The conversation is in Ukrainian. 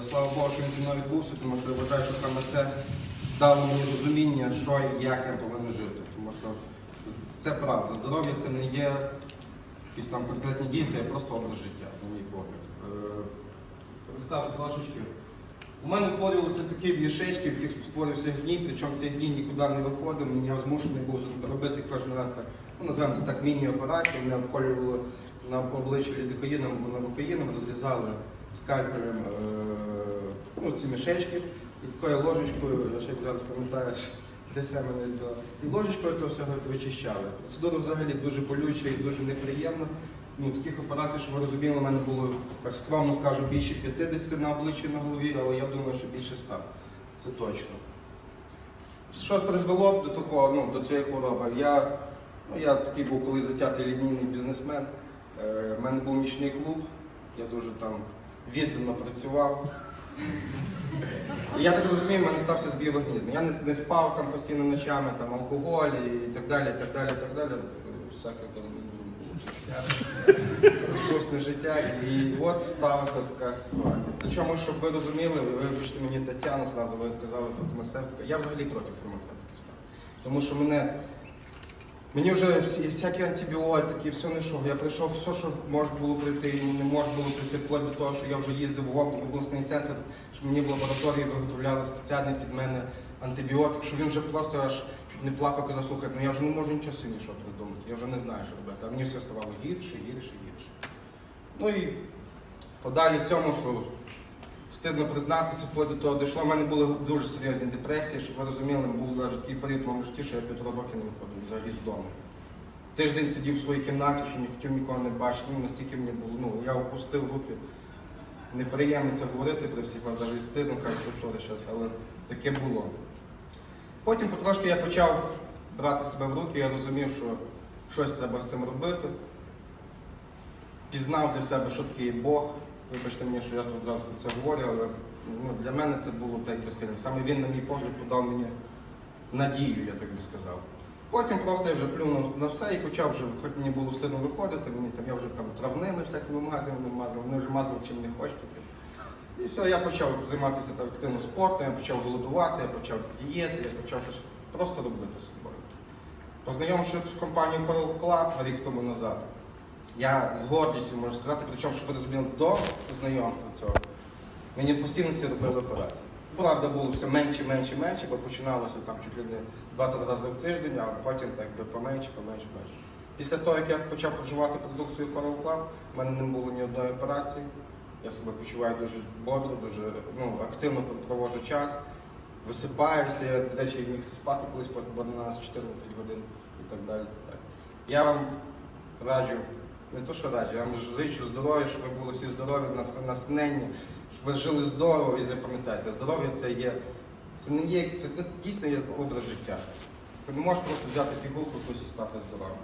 Але слава Богу, що він зі мною відбувся, тому що я вважаю, що саме це дало мені розуміння, що і як я повинен жити. Тому що це правда. Здоров'я це не є якісь там конкретні дії, це є просто образ життя, на мій погляд. Е, Розкажу трошечки. У мене утворювалися такі мішечки, в яких створився гній, причому цей гній нікуди не виходив, я змушений був робити кожен раз так, ну називаємо це так міні-операцію, мене обколювали на обличчя лідокаїном або навокаїном, розрізали скальпелем е, ну, ці мішечки, і такою ложечкою, я ще зараз пам'ятаю, що трясе мене до. І ложечкою того всього вичищали. Процедура взагалі дуже болюча і дуже неприємна. Ну, таких операцій, що ви розуміли, у мене було, так скромно скажу, більше 50 на обличчі на голові, але я думаю, що більше 100. Це точно. Що призвело до такого, ну, до цієї хвороби? Я, ну, я такий був колись затятий лінійний бізнесмен. Е, мене був нічний клуб, я дуже там віддано працював. І я так розумію, в мене стався збій організму. Я не, не спав там постійно ночами, там алкоголь і так далі, і так далі, і так далі. Всяке там вкусне життя. І от сталася така ситуація. Причому, щоб ви розуміли, ви вибачте мені Тетяна, зразу ви казали фармацевтика. Я взагалі проти фармацевтики став. Тому що мене Мені вже всі, всякі антибіотики, все не що. Я пройшов все, що можна було пройти, і не можна було пройти, вплоть до того, що я вже їздив в об- обласний центр, що мені в лабораторії виготовляли спеціальний під мене антибіотик, що він вже просто аж чуть не плакав, казав, слухай, ну я вже не можу нічого сильнішого придумати, я вже не знаю, що робити. А мені все ставало гірше, гірше, гірше. Ну і подалі в цьому, що встидно признатися, вплоть до того дійшло. У мене були дуже серйозні депресії, щоб ви розуміли, був навіть такий період в моєму житті, що я півтора роки не виходив взагалі з дому. Тиждень сидів в своїй кімнаті, що не хотів нікого не бачити. Ну, настільки мені було, ну, я опустив руки. Неприємно це говорити при всіх вам навіть стидно, кажуть, що щось, але таке було. Потім потрошки я почав брати себе в руки, я розумів, що щось треба з цим робити. Пізнав для себе, що таке Бог. Вибачте мені, що я тут зараз про це говорю, але ну, для мене це було так би сильно. Саме він, на мій погляд, подав мені надію, я так би сказав. Потім просто я вже плюнув на все і почав вже, хоч мені було стидно виходити, мені там я вже там травними всякими мазами мазав, вони вже мазали чим не хочете. І все, я почав займатися так активно спортом, я почав голодувати, я почав дієти, я почав щось просто робити з собою. Познайомившись з компанією Coral Club рік тому назад, я з гордістю можу сказати, причому, щоб ви розуміли, до знайомства цього, мені постійно ці робили операції. Правда, було все менше, менше, менше, бо починалося там чуть ли не два-три рази в тиждень, а потім так би поменше, поменше, поменше. Після того, як я почав проживати продукцію Club, в мене не було ні одної операції. Я себе почуваю дуже бодро, дуже ну, активно проводжу час, висипаюся, я, до речі, міг спати колись по 12-14 годин і так далі. Так. Я вам раджу, не то що раджу, я вам зичу здоров'я, щоб ви були всі здорові, натх- натхненні, щоб ви жили здорово і запам'ятайте, здоров'я це є, це не є, це дійсно є образ життя. Ти не можеш просто взяти пігулку, якусь і стати здоровим.